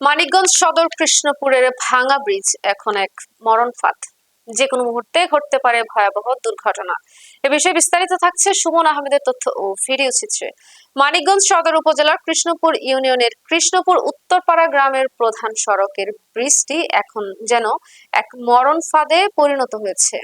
মানিকগঞ্জ সদর কৃষ্ণপুরের ভাঙা ব্রিজ এখন এক মরণ ফাঁদ যে কোনো মুহূর্তে ঘটতে পারে ভয়াবহ দুর্ঘটনা। এ বিষয়ে বিস্তারিত থাকছে সুমন আহমেদের তথ্য ও ভিডিও চিত্রে। মানিকগঞ্জ সদর উপজেলার কৃষ্ণপুর ইউনিয়নের কৃষ্ণপুর উত্তরপাড়া গ্রামের প্রধান সড়কের ব্রিজটি এখন যেন এক মরণ ফাঁদে পরিণত হয়েছে।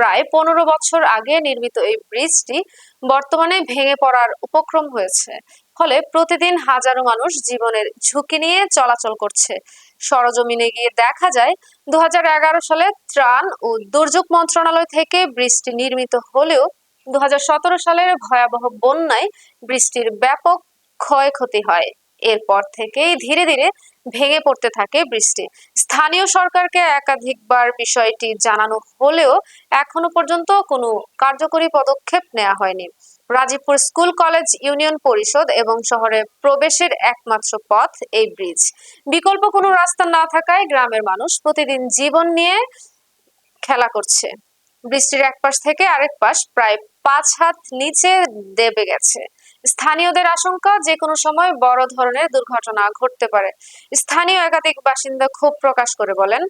প্রায় পনেরো বছর আগে নির্মিত এই ব্রিজটি বর্তমানে ভেঙে পড়ার উপক্রম হয়েছে। ফলে প্রতিদিন হাজারো মানুষ জীবনের ঝুঁকি নিয়ে চলাচল করছে। সরজমিনে গিয়ে দেখা যায় দু হাজার এগারো সালে ত্রাণ ও দুর্যোগ মন্ত্রণালয় থেকে ব্রিজটি নির্মিত হলেও দু হাজার সতেরো সালের ভয়াবহ বন্যায় বৃষ্টির ব্যাপক ক্ষয়ক্ষতি হয়। এরপর থেকেই ধীরে ধীরে ভেঙে পড়তে থাকে বৃষ্টি। স্থানীয় সরকারকে একাধিকবার বিষয়টি জানানো হলেও এখনও পর্যন্ত কোনো কার্যকরী পদক্ষেপ নেওয়া হয়নি। রাজীবপুর স্কুল, কলেজ, ইউনিয়ন পরিষদ এবং শহরে প্রবেশের একমাত্র পথ এই ব্রিজ। বিকল্প কোনো রাস্তা না থাকায় গ্রামের মানুষ প্রতিদিন জীবন নিয়ে খেলা করছে। বৃষ্টির এক পাশ থেকে আরেক পাশ প্রায় পাঁচ হাত নিচে দেবে গেছে। স্থানীয়দের আশঙ্কা যে কোনো সময় বড় ধরনের দুর্ঘটনা ঘটতে পারে। স্থানীয় একাধিক বাসিন্দা ক্ষোভ প্রকাশ করে বলেন,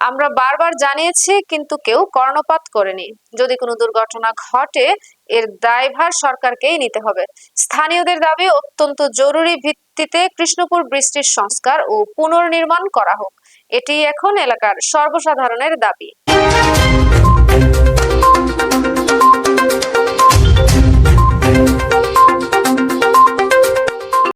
আমরা বারবার জানিয়েছি, কিন্তু কেউ কর্ণপাত করেনি। যদি কোনো দুর্ঘটনা ঘটে, এর দায়ভার সরকারকেই নিতে হবে। স্থানীয়দের দাবি, অত্যন্ত জরুরি ভিত্তিতে কৃষ্ণপুর বৃষ্টির সংস্কার ও পুনর্নির্মাণ করা হোক। এটি এখন এলাকার সর্বসাধারণের দাবি।